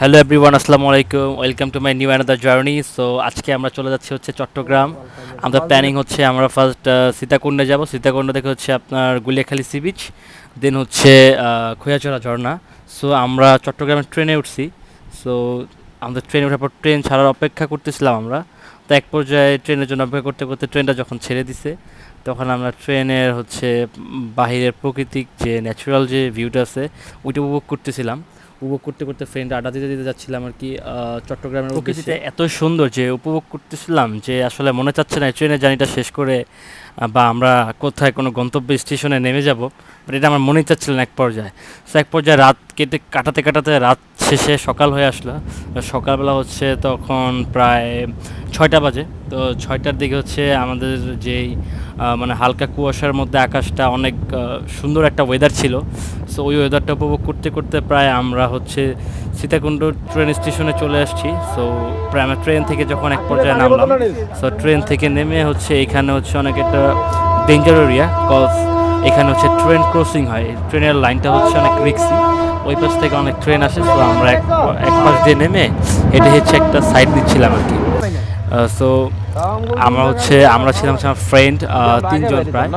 Hello everyone আসসালামু আলাইকুম welcome to my new another journey so আজকে আমরা চলে যাচ্ছি হচ্ছে চট্টগ্রাম। আমাদের প্ল্যানিং হচ্ছে আমরা ফার্স্ট সীতাকুণ্ডে যাব। সীতাকুণ্ড থেকে হচ্ছে আপনার গুলিয়াখালী সি বিচ দেন হচ্ছে খৈয়াচড়া ঝর্ণা। সো আমরা চট্টগ্রামের ট্রেনে উঠছি। সো আমাদের ট্রেনে ওঠার পর ট্রেন ছাড়ার অপেক্ষা করতেছিলাম আমরা। তো এক পর্যায়ে ট্রেনের জন্য অপেক্ষা করতে করতে ট্রেনটা যখন ছেড়ে দিছে, তখন আমরা ট্রেনের হচ্ছে বাহিরের প্রাকৃতিক যে ন্যাচারাল যে ভিউটা আছে, ওইটা উপভোগ করতেছিলাম। উপভোগ করতে করতে ফ্রেন্ড আড্ডা দিতে দিতে যাচ্ছিলাম আর কি চট্টগ্রামের প্রকৃতিতে এত সুন্দর যে উপভোগ করতেছিলাম যে আসলে মনে চাচ্ছে না ট্রেনের জার্নিটা শেষ করে বা আমরা কোথায় কোনো গন্তব্য স্টেশনে নেমে যাব বাট এটা আমার মনেই চাচ্ছিল না এক পর্যায়ে। সো এক পর্যায়ে রাত কেটে কাটাতে কাটাতে রাত শেষে সকাল হয়ে আসলো। সকালবেলা হচ্ছে তখন প্রায় ছয়টা বাজে। তো ছয়টার দিকে হচ্ছে আমাদের যেই মানে হালকা কুয়াশার মধ্যে আকাশটা অনেক সুন্দর একটা ওয়েদার ছিল। সো ওই ওয়েদারটা উপভোগ করতে করতে প্রায় আমরা হচ্ছে সীতাকুণ্ড ট্রেন স্টেশনে চলে আসছি। সো প্রায় আমরা ট্রেন থেকে যখন এক পর্যায়ে নামলাম সো ট্রেন থেকে নেমে হচ্ছে এখানে হচ্ছে অনেক একটা ডেঞ্জার এরিয়া কজ এখানে হচ্ছে ট্রেন ক্রসিং হয়। ট্রেনের লাইনটা হচ্ছে অনেক রিক্সি ওই পাশ থেকে অনেক ট্রেন আসে সো আমরা এক এক পাশ দিয়ে নেমে এটা হচ্ছে একটা সাইড দিচ্ছিলাম আর কি। সো আমরা হচ্ছে, আমরা ছিলাম ফ্রেন্ড তিনজন প্রায়।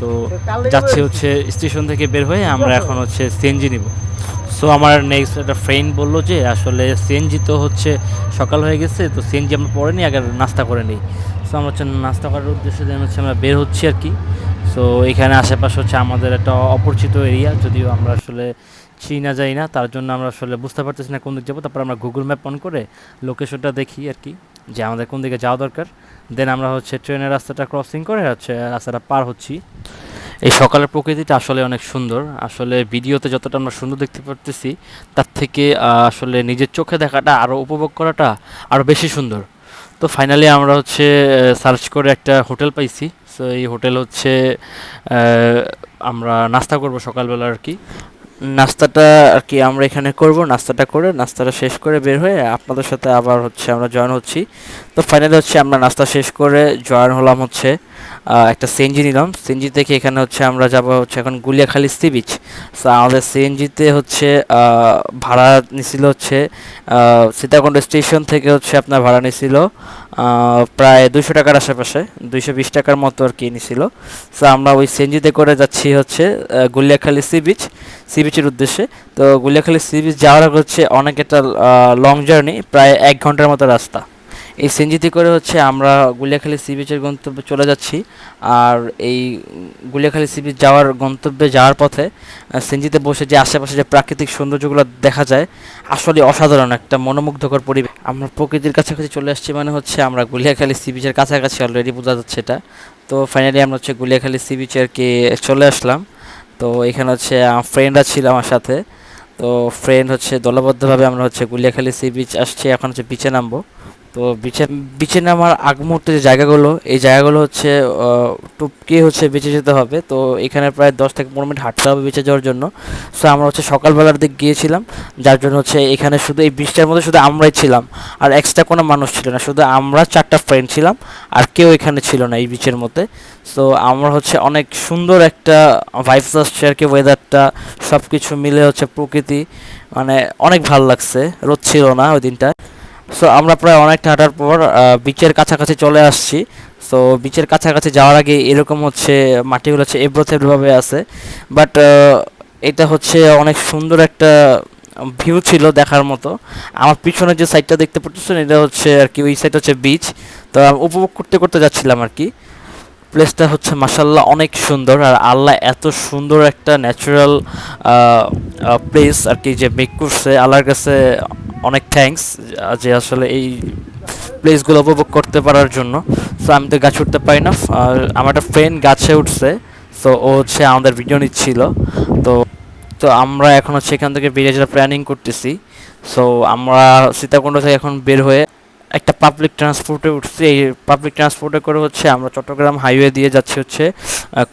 তো যাচ্ছে হচ্ছে স্টেশন থেকে বের হয়ে আমরা এখন হচ্ছে সিএনজি নিব। সো আমার নেক্সট একটা ফ্রেন্ড বলল যে, আসলে সিএনজি তো হচ্ছে সকাল হয়ে গেছে, তো সিএনজি আমরা পরে নিই, আগে নাস্তা করে নিই। সো আমরা হচ্ছে নাস্তা করার উদ্দেশ্যে then হচ্ছে আমরা বের হচ্ছি আর কি। সো এখানে আশেপাশে হচ্ছে আমাদের একটা অপরিচিত এরিয়া যদিও আমরা আসলে চিনা যাই না, তার জন্য আমরা আসলে বুঝতে পারতেছি না কোন দিক যাব। তারপর আমরা গুগল ম্যাপ অন করে লোকেশনটা দেখি আর কি। যে আমাদের কোন দিকে যাওয়া দরকার। দেন আমরা হচ্ছে ট্রেনের রাস্তাটা ক্রসিং করে হচ্ছে রাস্তাটা পার হচ্ছি। এই সকালের প্রকৃতিটা আসলে অনেক সুন্দর। আসলে ভিডিওতে যতটা আমরা সুন্দর দেখতে পারতেছি, তার থেকে আসলে নিজের চোখে দেখাটা আরও উপভোগ করাটা আরও বেশি সুন্দর। তো ফাইনালি আমরা হচ্ছে সার্চ করে একটা হোটেল পাইছি। সো এই হোটেল হচ্ছে আমরা নাস্তা করব সকালবেলা আর কি। নাস্তাটা আর কি আমরা এখানে করব। নাস্তাটা করে, নাস্তাটা শেষ করে বের হয়ে আপনাদের সাথে আবার হচ্ছে আমরা জয়েন হচ্ছি। তো ফাইনালি হচ্ছে আমরা নাস্তা শেষ করে জয়েন হলাম হচ্ছে একটা সিএনজি নিলাম। সিএনজি থেকে এখানে হচ্ছে আমরা যাব হচ্ছে এখন গুলিয়াখালী সি বিচ। সো আমাদের সিএনজিতে হচ্ছে ভাড়া নিছিল হচ্ছে সীতাকুণ্ড স্টেশন থেকে হচ্ছে আপনার ভাড়া নিছিল। প্রায় দুশো টাকার আশেপাশে, দুইশো বিশ টাকার মতো আর কি নিছিল। সো আমরা ওই সেঞ্জিতে করে যাচ্ছি হচ্ছে গুলিয়াখালী সি বিচ, সি বিচের উদ্দেশ্যে। তো গুলিয়াখালী সি বিচ যাওয়ার হচ্ছে অনেক একটা লং জার্নি প্রায় এক ঘণ্টার মতো রাস্তা। এই সিএনজিতে করে হচ্ছে আমরা গুলিয়াখালী সি বিচের গন্তব্যে চলে যাচ্ছি। আর এই গুলিয়াখালী সি বিচ যাওয়ার গন্তব্যে যাওয়ার পথে সিএনজিতে বসে যে আশেপাশে যে প্রাকৃতিক সৌন্দর্যগুলো দেখা যায় আসলে অসাধারণ একটা মনোমুগ্ধকর পরিবেশ। আমরা প্রকৃতির কাছাকাছি চলে আসছি মানে হচ্ছে আমরা গুলিয়াখালী সি বিচের কাছাকাছি অলরেডি বোঝা যাচ্ছে এটা। তো ফাইনালি আমরা হচ্ছে গুলিয়াখালী সি বিচে আর কি চলে আসলাম। তো এখানে হচ্ছে ফ্রেন্ডরা ছিল আমার সাথে। তো ফ্রেন্ড হচ্ছে দলবদ্ধভাবে আমরা হচ্ছে গুলিয়াখালী সি বিচ আসছি, এখন হচ্ছে বিচে নামবো। তো বিচে বিচে নামার আগ মুহূর্তে যে জায়গাগুলো, এই জায়গাগুলো হচ্ছে টুপকে হচ্ছে বেঁচে যেতে হবে? তো এখানে প্রায় দশ থেকে পনেরো মিনিট হাঁটতে হবে বেঁচে যাওয়ার জন্য। সো আমরা হচ্ছে সকালবেলার দিক গিয়েছিলাম, যার জন্য হচ্ছে এখানে শুধু এই বিচটার মধ্যে শুধু আমরাই ছিলাম, আর এক্সট্রা কোনো মানুষ ছিল না। শুধু আমরা চারটা ফ্রেন্ড ছিলাম, আর কেউ এখানে ছিল না এই বিচের মধ্যে। সো আমরা হচ্ছে অনেক সুন্দর একটা ভাইবস আসছে আর কি ওয়েদারটা সব কিছু মিলে হচ্ছে প্রকৃতি মানে অনেক ভালো লাগছে। রোদ ছিল না ওই দিনটা সো আমরা প্রায় অনেকটা হাঁটার পর বিচের কাছাকাছি চলে আসছি। সো বিচের কাছাকাছি যাওয়ার আগে এরকম হচ্ছে, মাটিগুলো হচ্ছে এবড়ো থেবড়োভাবে আছে। বাট এটা হচ্ছে অনেক সুন্দর একটা ভিউ ছিল দেখার মতো। আমার পিছনে যে সাইডটা দেখতে পাচ্ছেন এটা হচ্ছে আর কি, ওই সাইড হচ্ছে বিচ তো উপভোগ করতে করতে যাচ্ছিলাম আর কি। প্লেসটা হচ্ছে মাসাল্লাহ অনেক সুন্দর আর আল্লাহ এত সুন্দর একটা ন্যাচারাল প্লেস আর কি যে মেক করছে। আল্লাহর কাছে অনেক থ্যাঙ্কস যে আসলে এই প্লেসগুলো উপভোগ করতে পারার জন্য। সো আমি তো গাছ উঠতে পারি না। আর আমার একটা ফ্রেন্ড গাছে উঠছে। সো ও হচ্ছে আমাদের ভিডিও নিচ্ছিল। তো তো আমরা এখন হচ্ছে এখান থেকে বেরিয়ে যাওয়ার প্ল্যানিং করতেছি। সো আমরা সীতাকুণ্ড থেকে এখন বের হয়ে একটা পাবলিক ট্রান্সপোর্টে উঠছি। এই পাবলিক ট্রান্সপোর্টে করে হচ্ছে আমরা চট্টগ্রাম হাইওয়ে দিয়ে যাচ্ছি হচ্ছে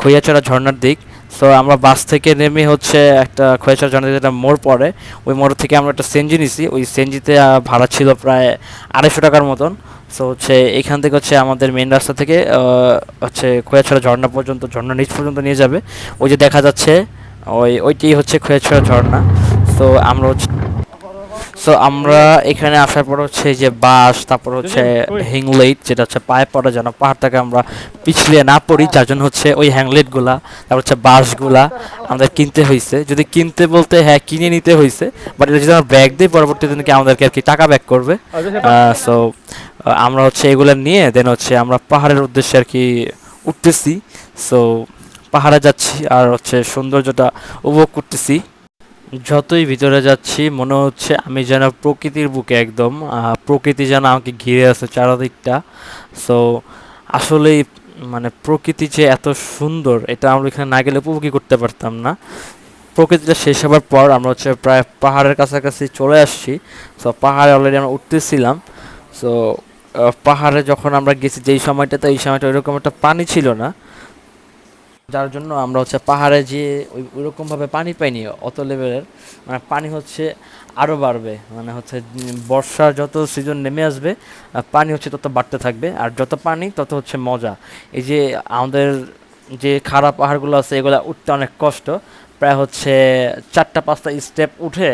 খৈয়াচড়া ঝর্ণার দিক। সো আমরা বাস থেকে নেমে হচ্ছে একটা খৈয়াচড়া জন্য যেটা মোড় পড়ে, ওই মোড় থেকে আমরা একটা সেনজি নিছি। ওই সেনজিতে ভাড়া ছিল প্রায় আড়াইশো টাকার মতন। সো হচ্ছে এখান থেকে হচ্ছে আমাদের মেন রাস্তা থেকে হচ্ছে খৈয়াছড়া ঝর্ণা পর্যন্ত, ঝর্ণা নিচ পর্যন্ত নিয়ে যাবে। ওই যে দেখা যাচ্ছে, ওই ওইটাই হচ্ছে খৈয়াছড়া ঝর্ণা। তো আমরা হচ্ছে সো আমরা এখানে আসার পর হচ্ছে যে বাস তারপর হচ্ছে হ্যাংলেট যেটা হচ্ছে পায়ে পড়া যেন পাহাড়টাকে আমরা পিছলিয়ে না পড়ি যার জন্য হচ্ছে ওই হ্যাংলেটগুলা তারপর হচ্ছে বাসগুলা আমাদের কিনতে হয়েছে যদি কিনতে বলতে হ্যাঁ কিনে নিতে হয়েছে বাট এটা যদি আমরা ব্যাগ দিই পরবর্তী দিনে কি আমাদেরকে আর কি টাকা ব্যাক করবে। সো আমরা হচ্ছে এগুলো নিয়ে দেন হচ্ছে আমরা পাহাড়ের উদ্দেশ্যে আর কি উঠতেছি। সো পাহাড়ে যাচ্ছি আর হচ্ছে সৌন্দর্যটা উপভোগ করতেছি। যতই ভিতরে যাচ্ছি, মনে হচ্ছে আমি যেন প্রকৃতির বুকে একদম প্রকৃতি যেন আমাকে ঘিরে আছে চারদিকটা। সো আসলেই মানে প্রকৃতি যে এত সুন্দর, এটা আমরা এখানে না গেলে উপভোগই করতে পারতাম না। প্রকৃতিটা শেষ হবার পর আমরা হচ্ছে প্রায় পাহাড়ের কাছাকাছি চলে আসছি। সো পাহাড়ে অলরেডি আমরা উঠতেছিলাম। সো পাহাড়ে যখন আমরা গেছি, যেই সময়টাতে, এই সময়টা ওইরকম একটা পানি ছিল না। যার জন্য আমরা হচ্ছে পাহাড়ে যে ওই ওইরকমভাবে পানি পাইনি, অত লেভেলের। মানে পানি হচ্ছে আরও বাড়বে মানে হচ্ছে বর্ষার যত সিজন নেমে আসবে পানি হচ্ছে তত বাড়তে থাকবে, আর যত পানি তত হচ্ছে মজা। এই যে আমাদের যে খারাপ পাহাড়গুলো আছে, এগুলো উঠতে অনেক কষ্ট। প্রায় হচ্ছে চারটা পাঁচটা স্টেপ উঠে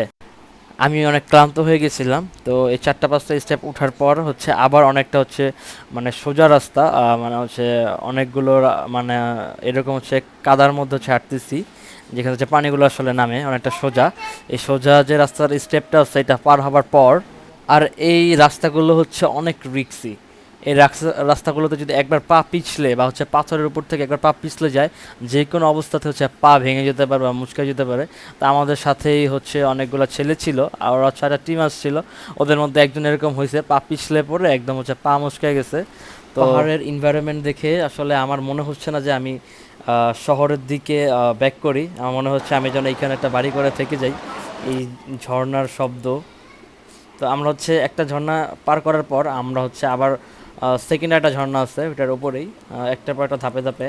আমি অনেক ক্লান্ত হয়ে গেছিলাম। তো এই চারটা পাঁচটা স্টেপ ওঠার পর হচ্ছে আবার অনেকটা হচ্ছে মানে সোজা রাস্তা মানে হচ্ছে অনেকগুলো মানে এরকম হচ্ছে কাদার মধ্যে হচ্ছে হাঁটতেছি, যেখানে হচ্ছে পানিগুলো আসলে নামে অনেকটা সোজা। এই সোজা যে রাস্তার স্টেপটা হচ্ছে এটা পার হবার পর, আর এই রাস্তাগুলো হচ্ছে অনেক রিক্সি এই রাস্তা- রাস্তাগুলোতে যদি একবার পা পিছলে বা হচ্ছে পাথরের উপর থেকে একবার পা পিছলে যায়, যে কোনো অবস্থাতে হচ্ছে পা ভেঙে যেতে পারে বা মুচকে যেতে পারে। তা আমাদের সাথেই হচ্ছে অনেকগুলো ছেলে ছিল আর একটা টিম আসছিল ওদের মধ্যে একজন এরকম হয়েছে, পা পিছলে পড়ে একদম হচ্ছে পা মুচকে গেছে। তো পাহাড়ের এনভায়রনমেন্ট দেখে আসলে আমার মনে হচ্ছে না যে আমি শহরের দিকে ব্যাক করি। আমার মনে হচ্ছে আমি যেন এখানে একটা বাড়ি করে থেকে যাই। এই ঝর্ণার শব্দ। তো আমরা হচ্ছে একটা ঝর্ণা পার করার পর আমরা হচ্ছে আবার সেকেন্ড একটা ঝর্ণা আছে, ওইটার উপরেই। একটা পর একটা ধাপে ধাপে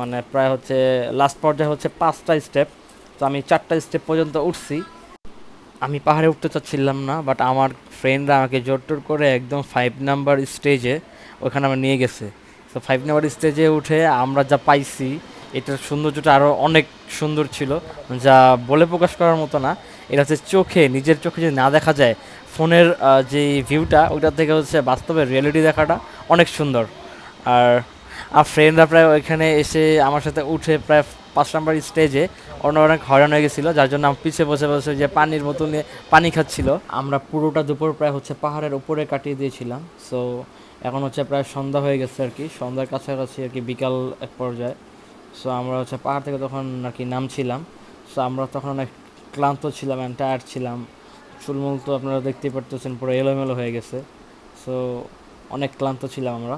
মানে প্রায় হচ্ছে লাস্ট পর্যায়ে হচ্ছে পাঁচটা স্টেপ তো আমি চারটা স্টেপ পর্যন্ত উঠছি। আমি পাহাড়ে উঠতে চাচ্ছিলাম না বাট আমার ফ্রেন্ডরা আমাকে জোর টোর করে একদম ফাইভ নাম্বার স্টেজে ওখানে আমার নিয়ে গেছে। তো ফাইভ নাম্বার স্টেজে উঠে আমরা যা পাইছি এটার সৌন্দর্যটা আরও অনেক সুন্দর ছিল, যা বলে প্রকাশ করার মতো না। এটা হচ্ছে চোখে, নিজের চোখে যদি না দেখা যায়, ফোনের যে ভিউটা, ওইটা থেকে হচ্ছে বাস্তবে রিয়েলিটি দেখাটা অনেক সুন্দর। আর আর ফ্রেন্ডরা প্রায় ওইখানে এসে আমার সাথে উঠে প্রায় পাঁচ নাম্বার স্টেজে অন্য অনেক হয়রান হয়ে গেছিল, যার জন্য আমি পিছিয়ে বসে বসে যে পানির বোতল নিয়ে পানি খাচ্ছিল। আমরা পুরোটা দুপুর প্রায় হচ্ছে পাহাড়ের উপরে কাটিয়ে দিয়েছিলাম। সো এখন হচ্ছে প্রায় সন্ধ্যা হয়ে গেছে আর কি। সন্ধ্যার কাছাকাছি আর কি বিকাল এক পর্যায়ে। সো আমরা হচ্ছে পাহাড় থেকে তখন আর কি নামছিলাম। সো আমরা তখন অনেক ক্লান্ত ছিলাম অ্যান্ড টায়ার্ড ছিলাম। চুলমুল তো আপনারা দেখতেই পারতেছেন, পুরো এলোমেলো হয়ে গেছে। সো অনেক ক্লান্ত ছিলাম আমরা।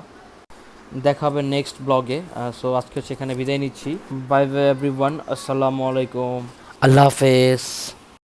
দেখা হবে নেক্সট ব্লগে সো আজকে হচ্ছে এখানে বিদায় নিচ্ছি। বাই বাই এভরি ওয়ান আসসালামু আলাইকুম। আল্লাহ হাফেজ।